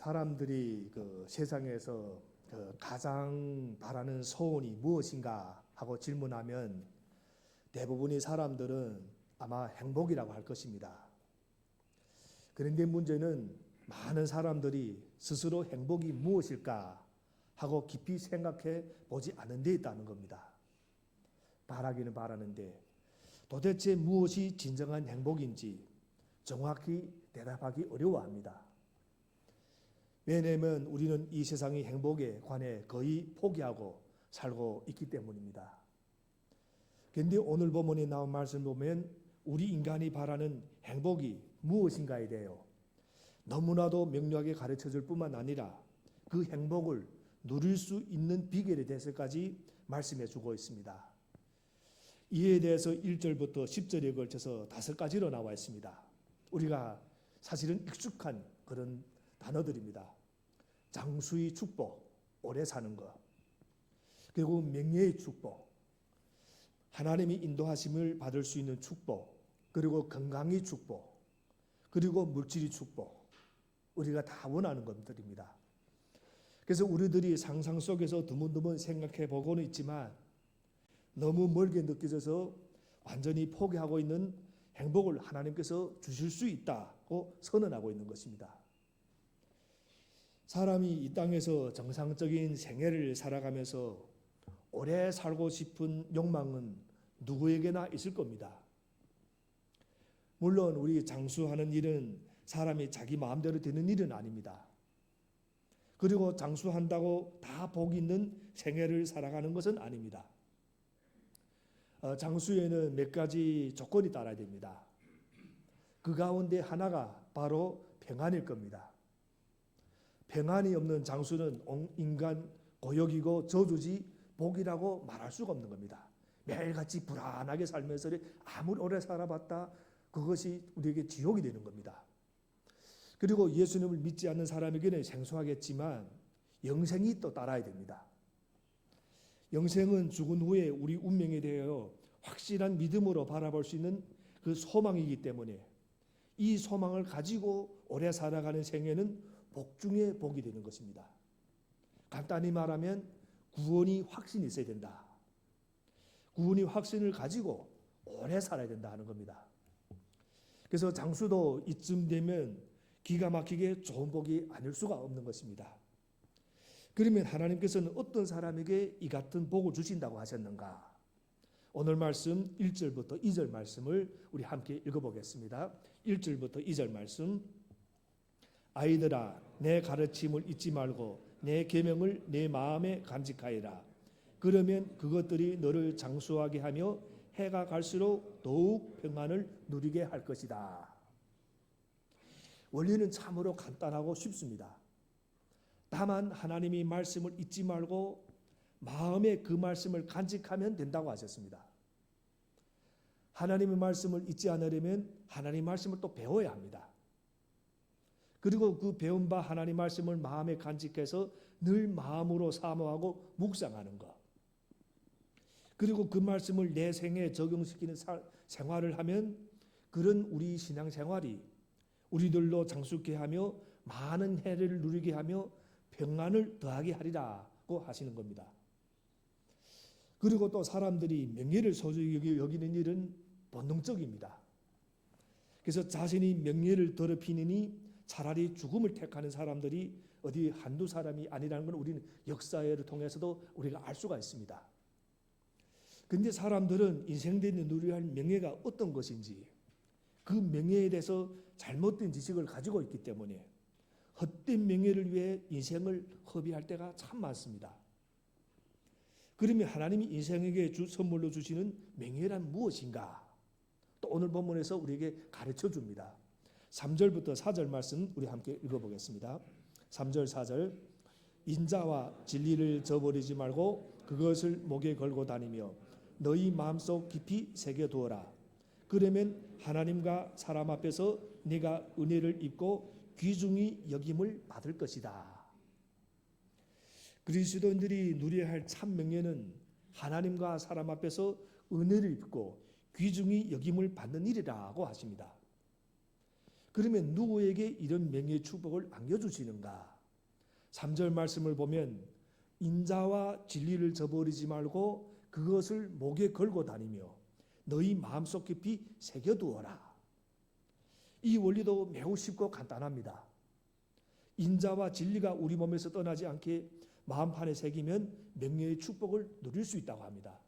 사람들이 그 세상에서 그 가장 바라는 소원이 무엇인가 하고 질문하면 대부분의 사람들은 아마 행복이라고 할 것입니다. 그런데 문제는 많은 사람들이 스스로 행복이 무엇일까 하고 깊이 생각해 보지 않은 데 있다는 겁니다. 바라기는 바라는데 도대체 무엇이 진정한 행복인지 정확히 대답하기 어려워합니다. 왜냐하면 우리는 이 세상의 행복에 관해 거의 포기하고 살고 있기 때문입니다. 그런데 오늘 본문에 나온 말씀 보면 우리 인간이 바라는 행복이 무엇인가에 대하여 너무나도 명료하게 가르쳐 줄 뿐만 아니라 그 행복을 누릴 수 있는 비결에 대해서까지 말씀해 주고 있습니다. 이에 대해서 1절부터 10절에 걸쳐서 다섯 가지로 나와 있습니다. 우리가 사실은 익숙한 그런 단어들입니다. 장수의 축복, 오래 사는 것. 그리고 명예의 축복, 하나님이 인도하심을 받을 수 있는 축복, 그리고 건강의 축복, 그리고 물질의 축복. 우리가 다 원하는 것들입니다. 그래서 우리들이 상상 속에서 드문드문 생각해 보고는 있지만 너무 멀게 느껴져서 완전히 포기하고 있는 행복을 하나님께서 주실 수 있다고 선언하고 있는 것입니다. 사람이 이 땅에서 정상적인 생애를 살아가면서 오래 살고 싶은 욕망은 누구에게나 있을 겁니다. 물론 우리 장수하는 일은 사람이 자기 마음대로 되는 일은 아닙니다. 그리고 장수한다고 다복 있는 생애를 살아가는 것은 아닙니다. 어, 장수에는 몇 가지 조건이 따라야 됩니다. 그 가운데 하나가 바로 평안일 겁니다. 평안이 없는 장수는 인간 고역이고 저주지 복이라고 말할 수가 없는 겁니다. 매일같이 불안하게 살면서 아무리 오래 살아봤다 그것이 우리에게 지옥이 되는 겁니다. 그리고 예수님을 믿지 않는 사람에게는 생소하겠지만 영생이 또 따라야 됩니다. 영생은 죽은 후에 우리 운명에 대하여 확실한 믿음으로 바라볼 수 있는 그 소망이기 때문에 이 소망을 가지고 오래 살아가는 생애는 복 중에 복이 되는 것입니다. 간단히 말하면 구원이 확신이 있어야 된다. 구원이 확신을 가지고 오래 살아야 된다 하는 겁니다. 그래서 장수도 이쯤 되면 기가 막히게 좋은 복이 아닐 수가 없는 것입니다. 그러면 하나님께서는 어떤 사람에게 이 같은 복을 주신다고 하셨는가? 오늘 말씀 1절부터 2절 말씀을 우리 함께 읽어보겠습니다. 1절부터 2절 말씀. 아이들아, 내 가르침을 잊지 말고 내 계명을 내 마음에 간직하여라. 그러면 그것들이 너를 장수하게 하며 해가 갈수록 더욱 평안을 누리게 할 것이다. 원리는 참으로 간단하고 쉽습니다. 다만 하나님이 말씀을 잊지 말고 마음에 그 말씀을 간직하면 된다고 하셨습니다. 하나님의 말씀을 잊지 않으려면 하나님 말씀을 또 배워야 합니다. 그리고 그 배운 바 하나님 말씀을 마음에 간직해서 늘 마음으로 사모하고 묵상하는 것. 그리고 그 말씀을 내 생에 적용시키는 생활을 하면 그런 우리 신앙 생활이 우리들로 장수케 하며 많은 해를 누리게 하며 평안을 더하게 하리라고 하시는 겁니다. 그리고 또 사람들이 명예를 소중히 여기는 일은 본능적입니다. 그래서 자신이 명예를 더럽히느니 차라리 죽음을 택하는 사람들이 어디 한두 사람이 아니라는 걸 우리는 역사를 통해서도 우리가 알 수가 있습니다. 근데 사람들은 인생 내내 누려야 할 명예가 어떤 것인지 그 명예에 대해서 잘못된 지식을 가지고 있기 때문에 헛된 명예를 위해 인생을 허비할 때가 참 많습니다. 그러면 하나님이 인생에게 주, 선물로 주시는 명예란 무엇인가? 또 오늘 본문에서 우리에게 가르쳐 줍니다. 3절부터 4절 말씀 우리 함께 읽어보겠습니다. 3절 4절 인자와 진리를 저버리지 말고 그것을 목에 걸고 다니며 너희 마음속 깊이 새겨 두어라. 그러면 하나님과 사람 앞에서 네가 은혜를 입고 귀중히 여김을 받을 것이다. 그리스도인들이 누려야 할 참 명예는 하나님과 사람 앞에서 은혜를 입고 귀중히 여김을 받는 일이라고 하십니다. 그러면 누구에게 이런 명예의 축복을 안겨주시는가? 3절 말씀을 보면 인자와 진리를 저버리지 말고 그것을 목에 걸고 다니며 너희 마음속 깊이 새겨두어라. 이 원리도 매우 쉽고 간단합니다. 인자와 진리가 우리 몸에서 떠나지 않게 마음판에 새기면 명예의 축복을 누릴 수 있다고 합니다.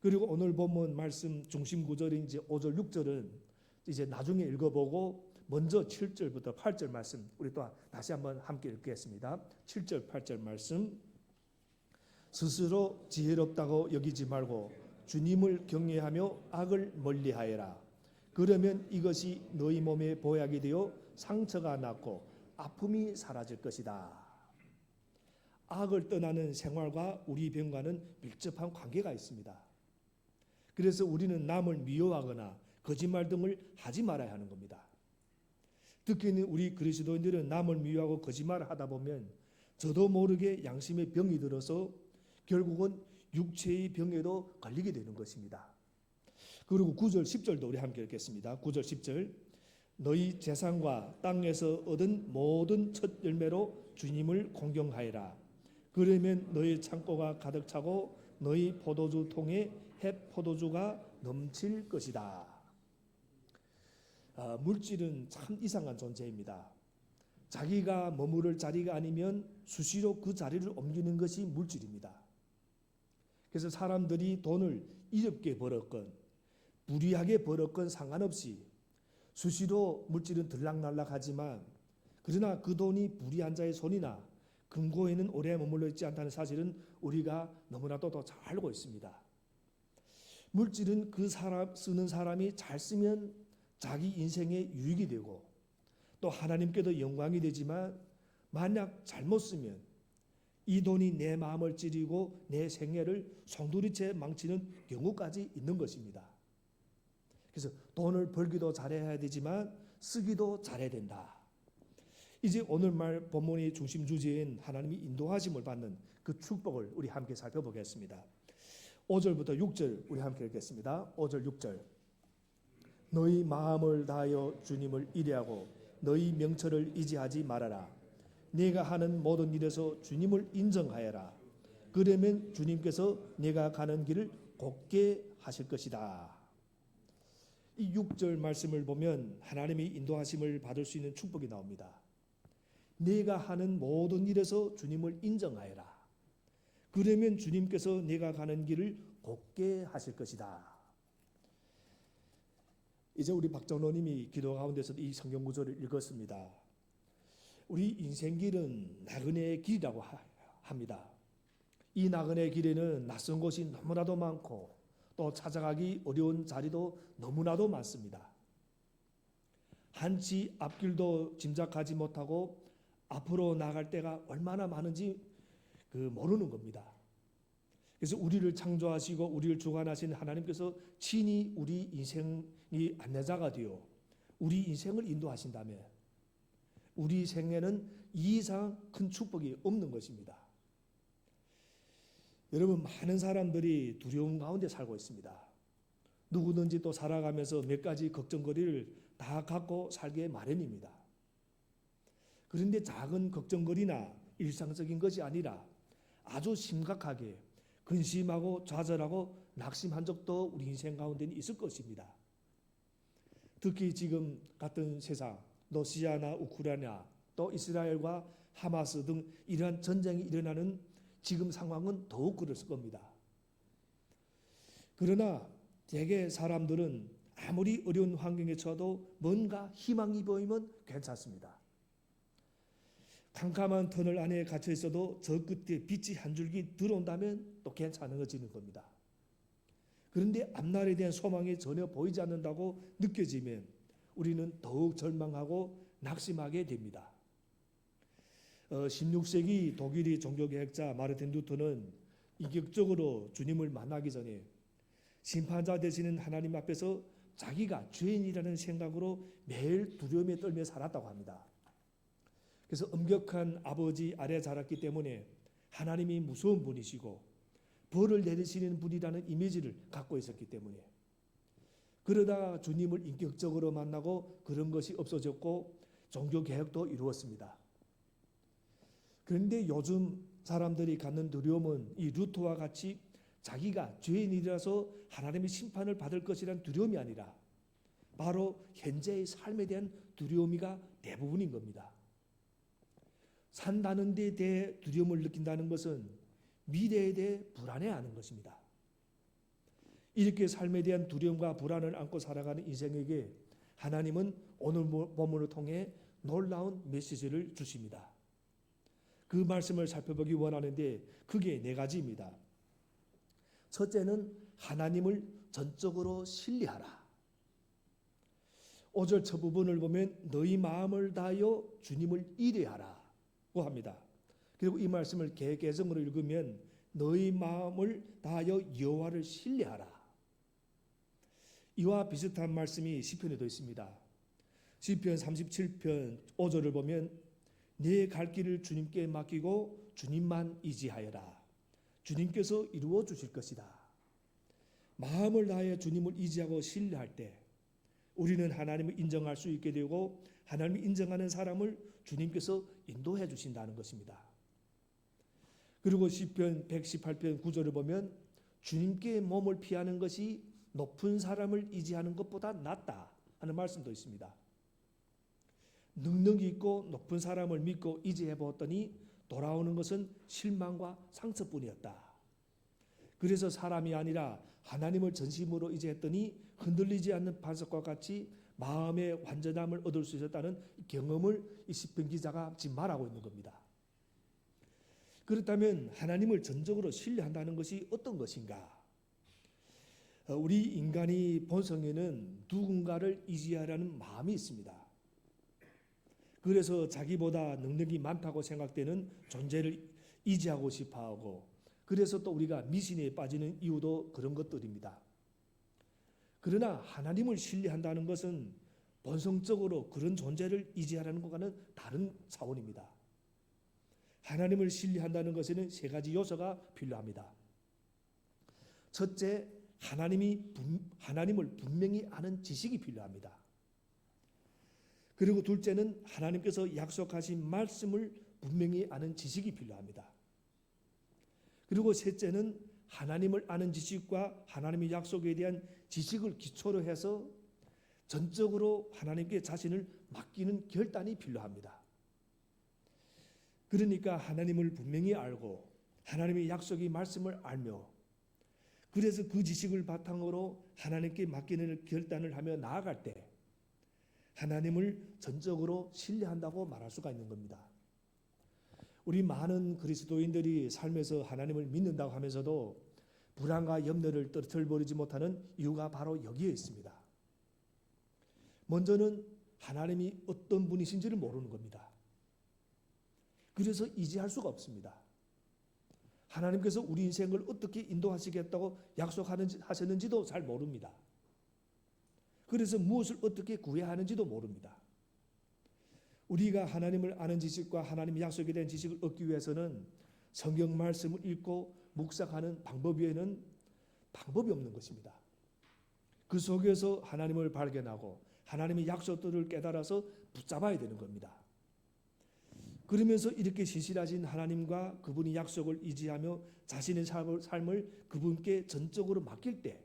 그리고 오늘 본문 말씀 중심 구절인 이제 5절 6절은 이제 나중에 읽어보고 먼저 7절부터 8절 말씀 우리 또 다시 한번 함께 읽겠습니다. 7절 8절 말씀 스스로 지혜롭다고 여기지 말고 주님을 경외하며 악을 멀리하여라. 그러면 이것이 너희 몸에 보약이 되어 상처가 낫고 아픔이 사라질 것이다. 악을 떠나는 생활과 우리 병과는 밀접한 관계가 있습니다. 그래서 우리는 남을 미워하거나 거짓말 등을 하지 말아야 하는 겁니다. 특히는 우리 그리스도인들은 남을 미워하고 거짓말을 하다 보면 저도 모르게 양심의 병이 들어서 결국은 육체의 병에도 걸리게 되는 것입니다. 그리고 9절 10절도 우리 함께 읽겠습니다. 9절 10절 너희 재산과 땅에서 얻은 모든 첫 열매로 주님을 공경하여라. 그러면 너희 창고가 가득 차고 너희 포도주 통에 햇 포도주가 넘칠 것이다. 아, 물질은 참 이상한 존재입니다. 자기가 머무를 자리가 아니면 수시로 그 자리를 옮기는 것이 물질입니다. 그래서 사람들이 돈을 이롭게 벌었건 무리하게 벌었건 상관없이 수시로 물질은 들락날락하지만 그러나 그 돈이 불의한 자의 손이나 금고에는 오래 머물러 있지 않다는 사실은 우리가 너무나도 더 잘 알고 있습니다. 물질은 그 사람 쓰는 사람이 잘 쓰면 자기 인생에 유익이 되고 또 하나님께도 영광이 되지만 만약 잘못 쓰면 이 돈이 내 마음을 찌르고 내 생애를 송두리째 망치는 경우까지 있는 것입니다. 그래서 돈을 벌기도 잘해야 되지만 쓰기도 잘해야 된다. 이제 오늘 말 본문의 중심 주제인 하나님이 인도하심을 받는 그 축복을 우리 함께 살펴보겠습니다. 5절부터 6절 우리 함께 읽겠습니다. 5절 6절 너희 마음을 다하여 주님을 이래하고 너희 명철을 이지하지 말아라. 네가 하는 모든 일에서 주님을 인정하여라. 그러면 주님께서 네가 가는 길을 곱게 하실 것이다. 이 6절 말씀을 보면 하나님이 인도하심을 받을 수 있는 축복이 나옵니다. 네가 하는 모든 일에서 주님을 인정하여라. 그러면 주님께서 네가 가는 길을 곱게 하실 것이다. 이제 우리 박정로님이 기도 가운데서 이 성경 구절을 읽었습니다. 우리 인생 길은 나그네의 길이라고 합니다. 이 나그네 길에는 낯선 곳이 너무나도 많고 또 찾아가기 어려운 자리도 너무나도 많습니다. 한치 앞길도 짐작하지 못하고 앞으로 나갈 때가 얼마나 많은지 그 모르는 겁니다. 그래서 우리를 창조하시고 우리를 주관하신 하나님께서 친히 우리 인생 이 안내자가 되어 우리 인생을 인도하신다면 우리 생에는 이 이상 큰 축복이 없는 것입니다. 여러분 많은 사람들이 두려움 가운데 살고 있습니다. 누구든지 또 살아가면서 몇 가지 걱정거리를 다 갖고 살게 마련입니다. 그런데 작은 걱정거리나 일상적인 것이 아니라 아주 심각하게 근심하고 좌절하고 낙심한 적도 우리 인생 가운데는 있을 것입니다. 특히 지금 같은 세상, 러시아나 우크라이나 또 이스라엘과 하마스 등 이러한 전쟁이 일어나는 지금 상황은 더욱 그랬을 겁니다. 그러나 대개 사람들은 아무리 어려운 환경에 처해도 뭔가 희망이 보이면 괜찮습니다. 캄캄한 터널 안에 갇혀 있어도 저 끝에 빛이 한 줄기 들어온다면 또 괜찮아지는 겁니다. 그런데 앞날에 대한 소망이 전혀 보이지 않는다고 느껴지면 우리는 더욱 절망하고 낙심하게 됩니다. 어, 16세기 독일의 종교개혁자 마르틴 루터는 인격적으로 주님을 만나기 전에 심판자 되시는 하나님 앞에서 자기가 죄인이라는 생각으로 매일 두려움에 떨며 살았다고 합니다. 그래서 엄격한 아버지 아래 자랐기 때문에 하나님이 무서운 분이시고 벌을 내리시는 분이라는 이미지를 갖고 있었기 때문에 그러다 주님을 인격적으로 만나고 그런 것이 없어졌고 종교 개혁도 이루었습니다. 그런데 요즘 사람들이 갖는 두려움은 이 루트와 같이 자기가 죄인이라서 하나님의 심판을 받을 것이란 두려움이 아니라 바로 현재의 삶에 대한 두려움이가 대부분인 겁니다. 산다는 데 대해 두려움을 느낀다는 것은 미래에 대해 불안해하는 것입니다. 이렇게 삶에 대한 두려움과 불안을 안고 살아가는 인생에게 하나님은 오늘 본문을 통해 놀라운 메시지를 주십니다. 그 말씀을 살펴보기 원하는데 그게 네 가지입니다. 첫째는 하나님을 전적으로 신뢰하라. 5절 첫 부분을 보면 너희 마음을 다하여 주님을 이래하라고 합니다. 그리고 이 말씀을 개개정으로 읽으면 너희 마음을 다하여 여호와를 신뢰하라. 이와 비슷한 말씀이 시편에도 있습니다. 시편 37편 5절을 보면 내갈 길을 주님께 맡기고 주님만 의지하여라. 주님께서 이루어 주실 것이다. 마음을 다해 주님을 의지하고 신뢰할 때 우리는 하나님을 인정할 수 있게 되고 하나님을 인정하는 사람을 주님께서 인도해 주신다는 것입니다. 그리고 시편 118편 9절을 보면 주님께 몸을 피하는 것이 높은 사람을 의지하는 것보다 낫다 하는 말씀도 있습니다. 능력이 있고 높은 사람을 믿고 의지해 보았더니 돌아오는 것은 실망과 상처뿐이었다. 그래서 사람이 아니라 하나님을 전심으로 의지했더니 흔들리지 않는 반석과 같이 마음의 완전함을 얻을 수 있었다는 경험을 이 시편 기자가 지금 말하고 있는 겁니다. 그렇다면 하나님을 전적으로 신뢰한다는 것이 어떤 것인가? 어, 우리 인간이 본성에는 누군가를 의지하려는 마음이 있습니다. 그래서 자기보다 능력이 많다고 생각되는 존재를 의지하고 싶어 하고 그래서 또 우리가 미신에 빠지는 이유도 그런 것들입니다. 그러나 하나님을 신뢰한다는 것은 본성적으로 그런 존재를 의지하라는 것과는 다른 차원입니다. 하나님을 신뢰한다는 것에는 세 가지 요소가 필요합니다. 첫째, 하나님이 하나님을 분명히 아는 지식이 필요합니다. 그리고 둘째는 하나님께서 약속하신 말씀을 분명히 아는 지식이 필요합니다. 그리고 셋째는 하나님을 아는 지식과 하나님의 약속에 대한 지식을 기초로 해서 전적으로 하나님께 자신을 맡기는 결단이 필요합니다. 그러니까 하나님을 분명히 알고 하나님의 약속의 말씀을 알며 그래서 그 지식을 바탕으로 하나님께 맡기는 결단을 하며 나아갈 때 하나님을 전적으로 신뢰한다고 말할 수가 있는 겁니다. 우리 많은 그리스도인들이 삶에서 하나님을 믿는다고 하면서도 불안과 염려를 떨어버리지 못하는 이유가 바로 여기에 있습니다. 먼저는 하나님이 어떤 분이신지를 모르는 겁니다. 그래서 이지할 수가 없습니다. 하나님께서 우리 인생을 어떻게 인도하시겠다고 약속하셨는지도 잘 모릅니다. 그래서 무엇을 어떻게 구해야 하는지도 모릅니다. 우리가 하나님을 아는 지식과 하나님의 약속에 대한 지식을 얻기 위해서는 성경 말씀을 읽고 묵상하는 방법 외에는 방법이 없는 것입니다. 그 속에서 하나님을 발견하고 하나님의 약속들을 깨달아서 붙잡아야 되는 겁니다. 그러면서 이렇게 신실하신 하나님과 그분이 약속을 의지하며 자신의 삶을 그분께 전적으로 맡길 때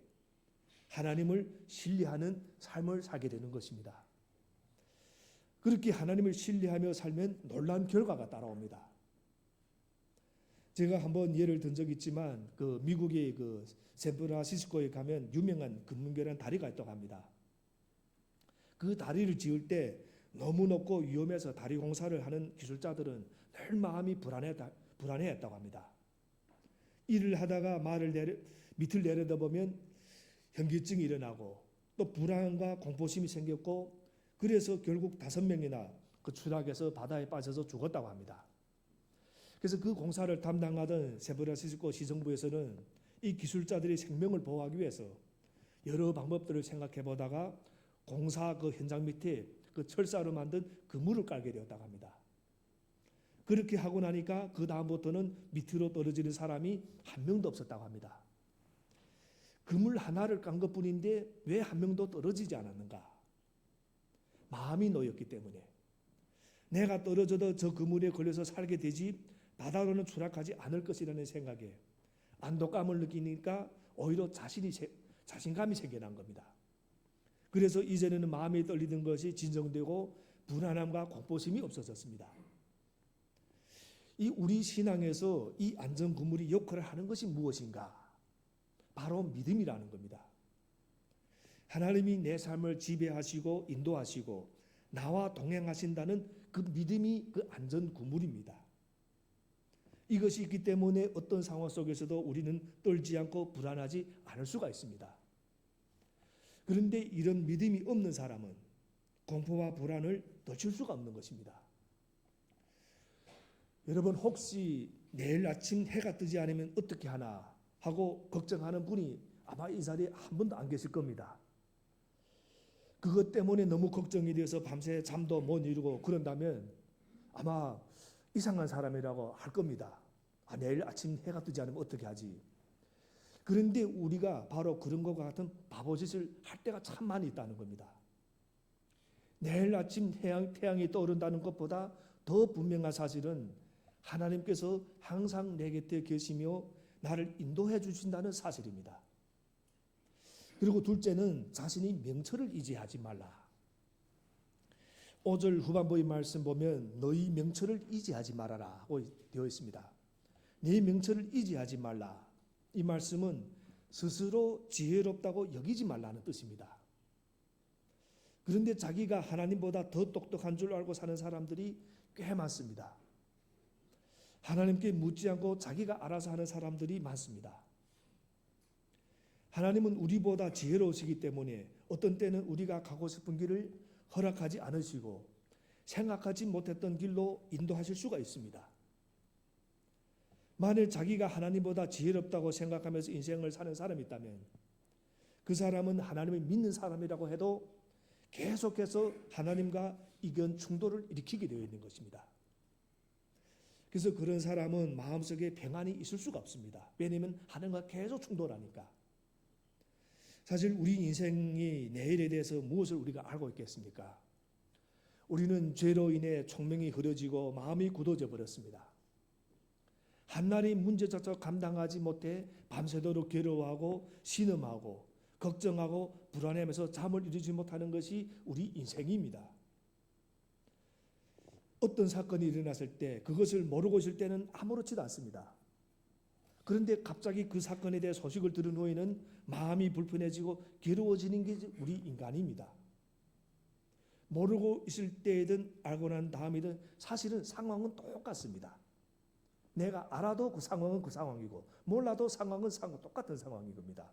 하나님을 신뢰하는 삶을 살게 되는 것입니다. 그렇게 하나님을 신뢰하며 살면 놀라운 결과가 따라옵니다. 제가 한번 예를 든 적이 있지만 그 미국의 그 샌프란시스코에 가면 유명한 금문교라는 다리가 있다고 합니다. 그 다리를 지을 때 너무 높고 위험해서 다리 공사를 하는 기술자들은 늘 마음이 불안했다, 불안해했다고 합니다. 일을 하다가 말을 내려, 밑을 내려다 보면 현기증이 일어나고 또 불안과 공포심이 생겼고 그래서 결국 다섯 명이나 그 추락해서 바다에 빠져서 죽었다고 합니다. 그래서 그 공사를 담당하던 세브란시스코 시정부에서는 이 기술자들의 생명을 보호하기 위해서 여러 방법들을 생각해 보다가 공사 그 현장 밑에 그 철사로 만든 그물을 깔게 되었다고 합니다. 그렇게 하고 나니까 그 다음부터는 밑으로 떨어지는 사람이 한 명도 없었다고 합니다. 그물 하나를 깐 것뿐인데 왜 한 명도 떨어지지 않았는가? 마음이 놓였기 때문에 내가 떨어져도 저 그물에 걸려서 살게 되지 바다로는 추락하지 않을 것이라는 생각에 안도감을 느끼니까 오히려 자신이 세- 자신감이 생겨난 겁니다. 그래서 이전에는 마음이 떨리던 것이 진정되고 불안함과 공포심이 없어졌습니다. 이 우리 신앙에서 이 안전 그물이 역할을 하는 것이 무엇인가? 바로 믿음이라는 겁니다. 하나님이 내 삶을 지배하시고 인도하시고 나와 동행하신다는 그 믿음이 그 안전 그물입니다. 이것이 있기 때문에 어떤 상황 속에서도 우리는 떨지 않고 불안하지 않을 수가 있습니다. 그런데 이런 믿음이 없는 사람은 공포와 불안을 놓칠 수가 없는 것입니다. 여러분 혹시 내일 아침 해가 뜨지 않으면 어떻게 하나 하고 걱정하는 분이 아마 이 자리에 한 분도 안 계실 겁니다. 그것 때문에 너무 걱정이 되어서 밤새 잠도 못 이루고 그런다면 아마 이상한 사람이라고 할 겁니다. 아, 내일 아침 해가 뜨지 않으면 어떻게 하지? 그런데 우리가 바로 그런 것과 같은 바보짓을 할 때가 참 많이 있다는 겁니다. 내일 아침 태양, 태양이 떠오른다는 것보다 더 분명한 사실은 하나님께서 항상 내 곁에 계시며 나를 인도해 주신다는 사실입니다. 그리고 둘째는 자신이 명철을 의지하지 말라. 5절 후반부의 말씀 보면 너희 명철을 의지하지 말아라 되어 있습니다. 네 명철을 의지하지 말라. 이 말씀은 스스로 지혜롭다고 여기지 말라는 뜻입니다. 그런데 자기가 하나님보다 더 똑똑한 줄 알고 사는 사람들이 꽤 많습니다. 하나님께 묻지 않고 자기가 알아서 하는 사람들이 많습니다. 하나님은 우리보다 지혜로우시기 때문에 어떤 때는 우리가 가고 싶은 길을 허락하지 않으시고 생각하지 못했던 길로 인도하실 수가 있습니다. 만일 자기가 하나님보다 지혜롭다고 생각하면서 인생을 사는 사람이 있다면 그 사람은 하나님을 믿는 사람이라고 해도 계속해서 하나님과 이견 충돌을 일으키게 되어 있는 것입니다. 그래서 그런 사람은 마음속에 평안이 있을 수가 없습니다. 왜냐하면 하나님과 계속 충돌하니까. 사실 우리 인생이 내일에 대해서 무엇을 우리가 알고 있겠습니까? 우리는 죄로 인해 총명이 흐려지고 마음이 굳어져 버렸습니다. 한날의 문제조차 감당하지 못해 밤새도록 괴로워하고 신음하고 걱정하고 불안해하면서 잠을 이루지 못하는 것이 우리 인생입니다. 어떤 사건이 일어났을 때 그것을 모르고 있을 때는 아무렇지도 않습니다. 그런데 갑자기 그 사건에 대해 소식을 들은 후에는 마음이 불편해지고 괴로워지는 게 우리 인간입니다. 모르고 있을 때든 알고 난 다음이든 사실은 상황은 똑같습니다. 내가 알아도 그 상황은 그 상황이고 몰라도 상황은 상황 똑같은 상황인 겁니다.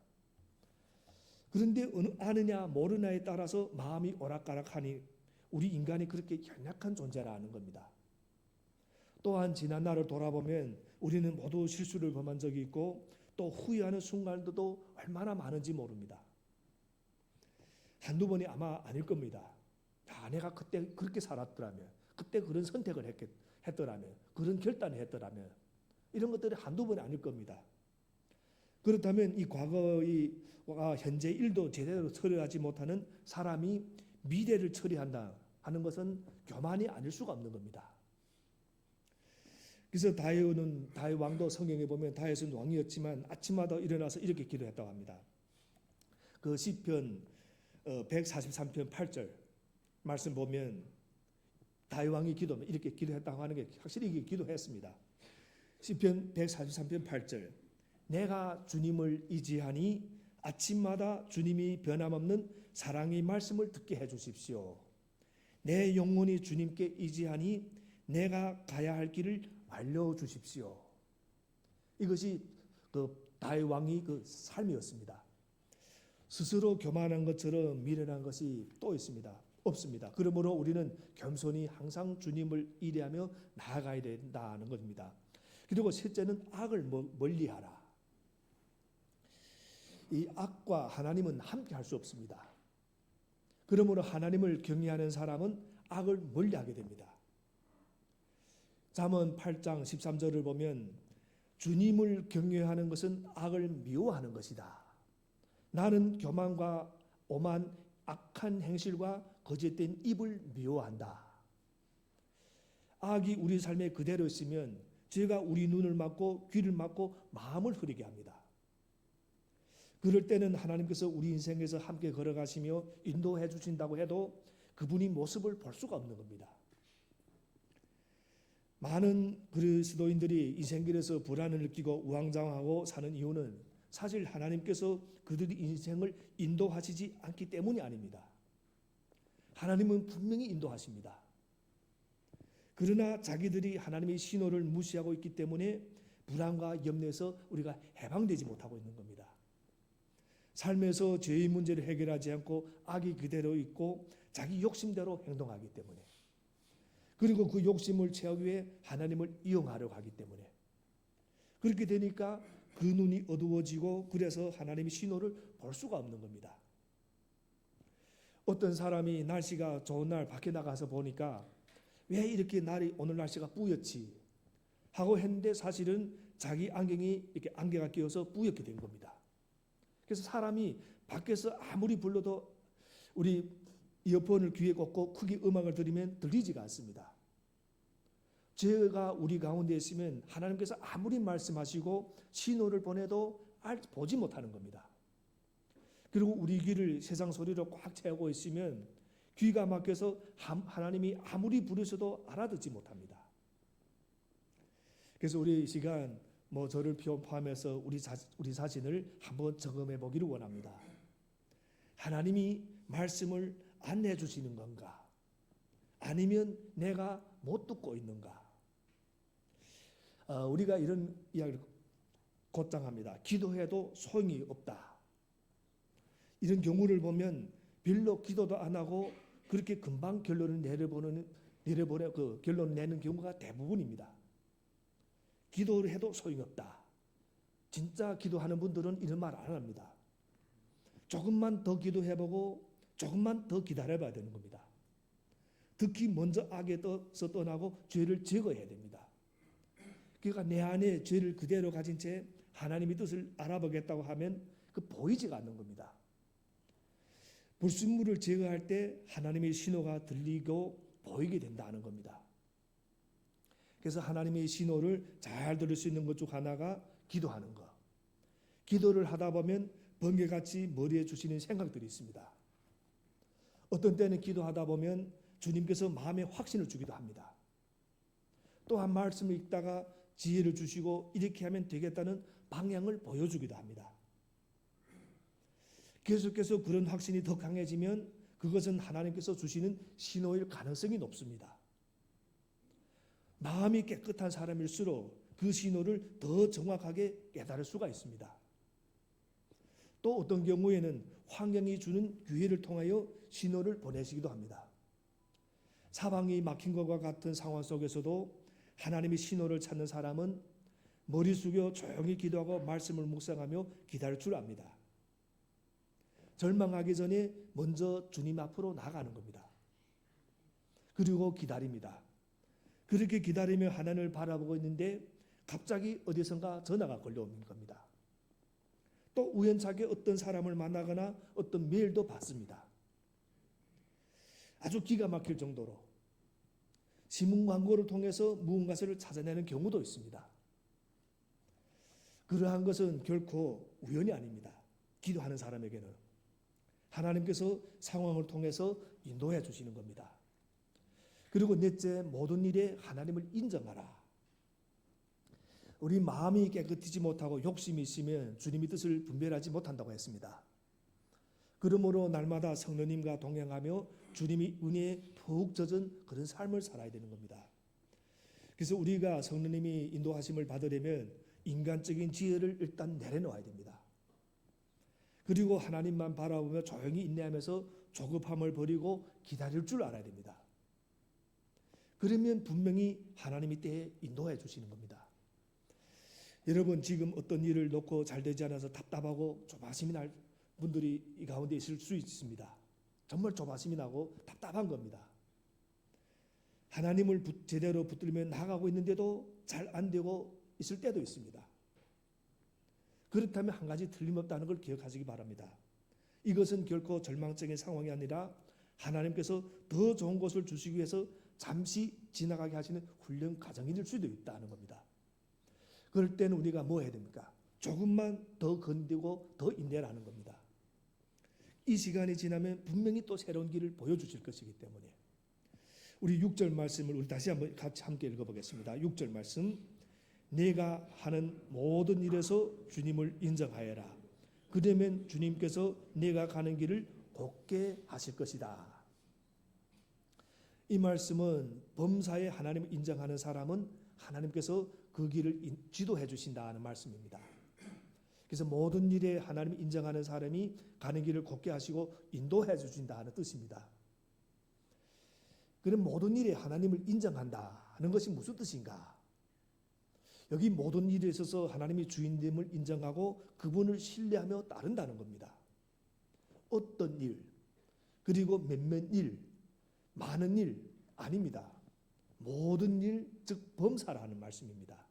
그런데 아느냐 모르냐에 따라서 마음이 오락가락하니 우리 인간이 그렇게 연약한 존재라는 겁니다. 또한 지난 날을 돌아보면 우리는 모두 실수를 범한 적이 있고 또 후회하는 순간들도 얼마나 많은지 모릅니다. 한두 번이 아마 아닐 겁니다. 야, 내가 그때 그렇게 살았더라면, 그때 그런 선택을 했겠, 했더라면, 그런 결단을 했더라면, 이런 것들이 한두 번이 아닐 겁니다. 그렇다면 이 과거의 현재 일도 제대로 처리하지 못하는 사람이 미래를 처리한다 하는 것은 교만이 아닐 수가 없는 겁니다. 그래서 다윗은 다윗 왕도 성경에 보면 다윗은 왕이었지만 아침마다 일어나서 이렇게 기도했다고 합니다. 그 시편 143편 8절 말씀 보면 다윗 왕이 기도하면 이렇게 기도했다고 하는 게 확실히 이게 기도했습니다. 시편 143편 8절 내가 주님을 의지하니 아침마다 주님이 변함없는 사랑의 말씀을 듣게 해 주십시오. 내 영혼이 주님께 의지하니 내가 가야 할 길을 알려 주십시오. 이것이 그 다윗 왕이 그 삶이었습니다. 스스로 교만한 것처럼 미련한 것이 또 있습니다. 없습니다. 그러므로 우리는 겸손히 항상 주님을 의뢰하며 나아가야 된다는 겁니다. 그리고 셋째는 악을 멀리하라. 이 악과 하나님은 함께 할 수 없습니다. 그러므로 하나님을 경외하는 사람은 악을 멀리하게 됩니다. 잠언 8장 13절을 보면 주님을 경외하는 것은 악을 미워하는 것이다. 나는 교만과 오만 악한 행실과 거짓된 입을 미워한다. 악이 우리 삶에 그대로 있으면 죄가 우리 눈을 막고 귀를 막고 마음을 흐리게 합니다. 그럴 때는 하나님께서 우리 인생에서 함께 걸어가시며 인도해 주신다고 해도 그분이 모습을 볼 수가 없는 겁니다. 많은 그리스도인들이 인생길에서 불안을 느끼고 우왕좌왕하고 사는 이유는 사실 하나님께서 그들의 인생을 인도하시지 않기 때문이 아닙니다. 하나님은 분명히 인도하십니다. 그러나 자기들이 하나님의 신호를 무시하고 있기 때문에 불안과 염려에서 우리가 해방되지 못하고 있는 겁니다. 삶에서 죄의 문제를 해결하지 않고 악이 그대로 있고 자기 욕심대로 행동하기 때문에 그리고 그 욕심을 채우기 위해 하나님을 이용하려고 하기 때문에 그렇게 되니까 그 눈이 어두워지고 그래서 하나님의 신호를 볼 수가 없는 겁니다. 어떤 사람이 날씨가 좋은 날 밖에 나가서 보니까 왜 이렇게 날이 오늘 날씨가 뿌옇지 하고 했는데 사실은 자기 안경이 이렇게 안개가 끼어서 뿌옇게 된 겁니다. 그래서 사람이 밖에서 아무리 불러도 우리 이어폰을 귀에 꽂고 크게 음악을 들으면 들리지가 않습니다. 죄가 우리 가운데 있으면 하나님께서 아무리 말씀하시고 신호를 보내도 알, 보지 못하는 겁니다. 그리고 우리 귀를 세상 소리로 꽉 채우고 있으면 귀가 막혀서 하나님이 아무리 부르셔도 알아듣지 못합니다. 그래서 우리 이 시간 뭐 저를 포함해서 우리 자, 우리 자신을 한번 점검해 보기를 원합니다. 하나님이 말씀을 안내해 주시는 건가? 아니면 내가 못 듣고 있는가? 어, 우리가 이런 이야기를 곧장합니다. 기도해도 소용이 없다. 이런 경우를 보면 별로 기도도 안 하고 그렇게 금방 결론을 내려보는 내려보내 그 결론 내는 경우가 대부분입니다. 기도를 해도 소용이 없다. 진짜 기도하는 분들은 이런 말 안 합니다. 조금만 더 기도해보고 조금만 더 기다려봐야 되는 겁니다. 특히 먼저 악에서 떠나고 죄를 제거해야 됩니다. 그러니까 내 안에 죄를 그대로 가진 채 하나님의 뜻을 알아보겠다고 하면 그 보이지가 않는 겁니다. 불순물을 제거할 때 하나님의 신호가 들리고 보이게 된다는 겁니다. 그래서 하나님의 신호를 잘 들을 수 있는 것 중 하나가 기도하는 것. 기도를 하다 보면 번개같이 머리에 주시는 생각들이 있습니다. 어떤 때는 기도하다 보면 주님께서 마음에 확신을 주기도 합니다. 또한 말씀을 읽다가 지혜를 주시고 이렇게 하면 되겠다는 방향을 보여주기도 합니다. 계속해서 그런 확신이 더 강해지면 그것은 하나님께서 주시는 신호일 가능성이 높습니다. 마음이 깨끗한 사람일수록 그 신호를 더 정확하게 깨달을 수가 있습니다. 또 어떤 경우에는 환경이 주는 기회를 통하여 신호를 보내시기도 합니다. 사방이 막힌 것과 같은 상황 속에서도 하나님의 신호를 찾는 사람은 머리 숙여 조용히 기도하고 말씀을 묵상하며 기다릴 줄 압니다. 절망하기 전에 먼저 주님 앞으로 나가는 겁니다. 그리고 기다립니다. 그렇게 기다리며 하나님을 바라보고 있는데 갑자기 어디선가 전화가 걸려오는 겁니다. 또 우연찮게 어떤 사람을 만나거나 어떤 메일도 받습니다. 아주 기가 막힐 정도로 신문 광고를 통해서 무언가를 찾아내는 경우도 있습니다. 그러한 것은 결코 우연이 아닙니다. 기도하는 사람에게는 하나님께서 상황을 통해서 인도해 주시는 겁니다. 그리고 넷째 모든 일에 하나님을 인정하라. 우리 마음이 깨끗하지 못하고 욕심이 있으면 주님의 뜻을 분별하지 못한다고 했습니다. 그러므로 날마다 성령님과 동행하며 주님이 은혜에 더욱 젖은 그런 삶을 살아야 되는 겁니다. 그래서 우리가 성령님이 인도하심을 받으려면 인간적인 지혜를 일단 내려놓아야 됩니다. 그리고 하나님만 바라보며 조용히 인내하면서 조급함을 버리고 기다릴 줄 알아야 됩니다. 그러면 분명히 하나님이 때에 인도해 주시는 겁니다. 여러분 지금 어떤 일을 놓고 잘 되지 않아서 답답하고 조바심이 날 분들이 이 가운데 있을 수 있습니다. 정말 조바심이 나고 답답한 겁니다. 하나님을 제대로 붙들며 나가고 있는데도 잘 안 되고 있을 때도 있습니다. 그렇다면 한 가지 틀림없다는 걸 기억하시기 바랍니다. 이것은 결코 절망적인 상황이 아니라 하나님께서 더 좋은 것을 주시기 위해서 잠시 지나가게 하시는 훈련 과정일 수도 있다는 겁니다. 그럴 때는 우리가 뭐 해야 됩니까? 조금만 더 건디고 더 인내라는 겁니다. 이 시간이 지나면 분명히 또 새로운 길을 보여주실 것이기 때문에 우리 6절 말씀을 우리 다시 한번 같이 함께 읽어보겠습니다. 6절 말씀 내가 하는 모든 일에서 주님을 인정하여라. 그러면 주님께서 내가 가는 길을 곱게 하실 것이다. 이 말씀은 범사에 하나님을 인정하는 사람은 하나님께서 그 길을 인- 지도해 주신다는 말씀입니다. 그래서 모든 일에 하나님을 인정하는 사람이 가는 길을 곱게 하시고 인도해 주신다는 뜻입니다. 그럼 모든 일에 하나님을 인정한다는 것이 무슨 뜻인가? 여기 모든 일에 있어서 하나님이 주인됨을 인정하고 그분을 신뢰하며 따른다는 겁니다. 어떤 일, 그리고 몇몇 일, 많은 일 아닙니다. 모든 일, 즉 범사라는 말씀입니다.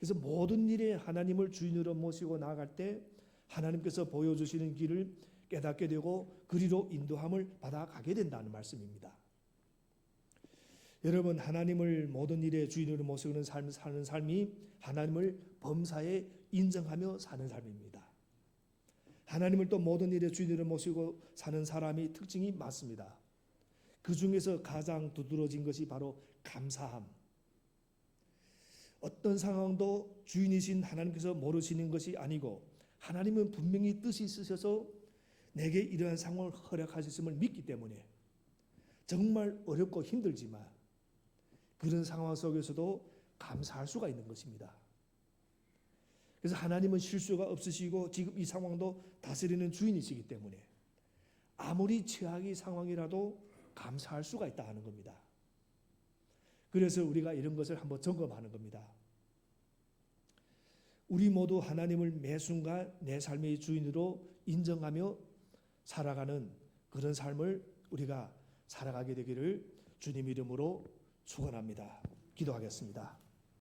그래서 모든 일에 하나님을 주인으로 모시고 나아갈 때 하나님께서 보여주시는 길을 깨닫게 되고 그리로 인도함을 받아가게 된다는 말씀입니다. 여러분 하나님을 모든 일에 주인으로 모시는 삶 사는 삶이 하나님을 범사에 인정하며 사는 삶입니다. 하나님을 또 모든 일에 주인으로 모시고 사는 사람이 특징이 많습니다. 그 중에서 가장 두드러진 것이 바로 감사함. 어떤 상황도 주인이신 하나님께서 모르시는 것이 아니고 하나님은 분명히 뜻이 있으셔서 내게 이러한 상황을 허락하셨음을 믿기 때문에 정말 어렵고 힘들지만 그런 상황 속에서도 감사할 수가 있는 것입니다. 그래서 하나님은 실수가 없으시고 지금 이 상황도 다스리는 주인이시기 때문에 아무리 최악의 상황이라도 감사할 수가 있다 하는 겁니다. 그래서 우리가 이런 것을 한번 점검하는 겁니다. 우리 모두 하나님을 매 순간 내 삶의 주인으로 인정하며 살아가는 그런 삶을 우리가 살아가게 되기를 주님 이름으로 축원합니다. 기도하겠습니다.